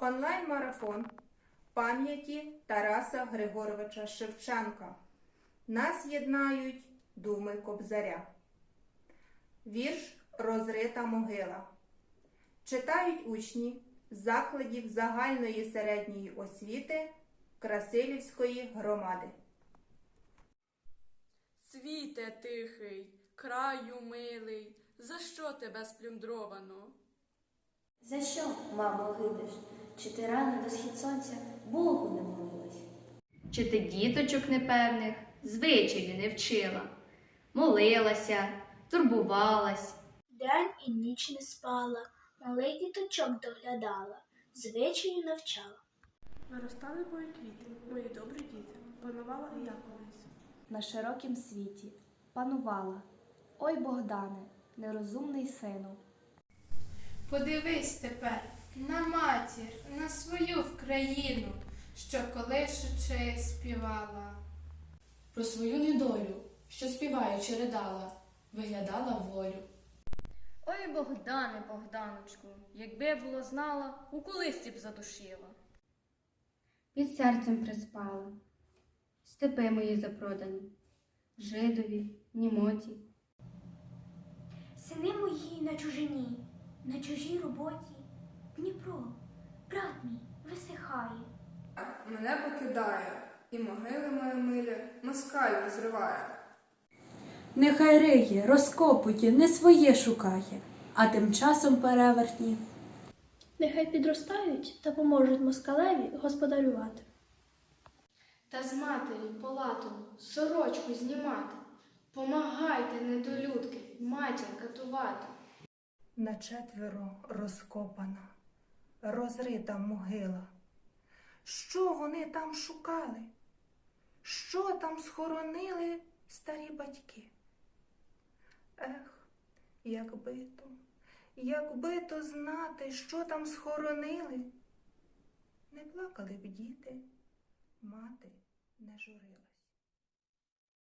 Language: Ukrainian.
Онлайн-марафон пам'яті Тараса Григоровича Шевченка. Нас єднають думи Кобзаря. Вірш Розрита могила. Читають учні закладів загальної середньої освіти Красилівської громади. Світе тихий, краю милий, за що тебе сплюндровано? За що, мамо, гинеш? Чи ти рано до схід сонця Богу не молилась? Чи ти діточок непевних звичаї не вчила? Молилася, турбувалась, День і ніч не спала, малий діточок доглядала, звичаю навчала. Виростали мої квіти, мої добрі діти, панувала і я колись. на широкім світі панувала. Ой Богдане, нерозумний сину. Подивись тепер на матір, на свою вкраїну, що колишучи співала. Про свою недолю, що співаючи ридала, виглядала волю. Ой, Богдане, Богданочку, якби було знала, у колисці б задушила. Під серцем приспала, степи мої запродані, жидові, німоті. Сини мої на чужині, на чужій роботі. Дніпро, брат мій, висихає. Мене покидає, і могили мої милі москаль розриває. Нехай риє, розкопує, не своє шукає, а тим часом перевертні. Нехай підростають та поможуть москалеві господарювати. Та з матері полатом сорочку знімати. Помагайте, недолюдки, матір катувати. На четверо розкопана, розрита могила. Що вони там шукали? Що там схоронили старі батьки? Ех, якби то, якби то знати, що там схоронили, не плакали б діти, мати не журилась.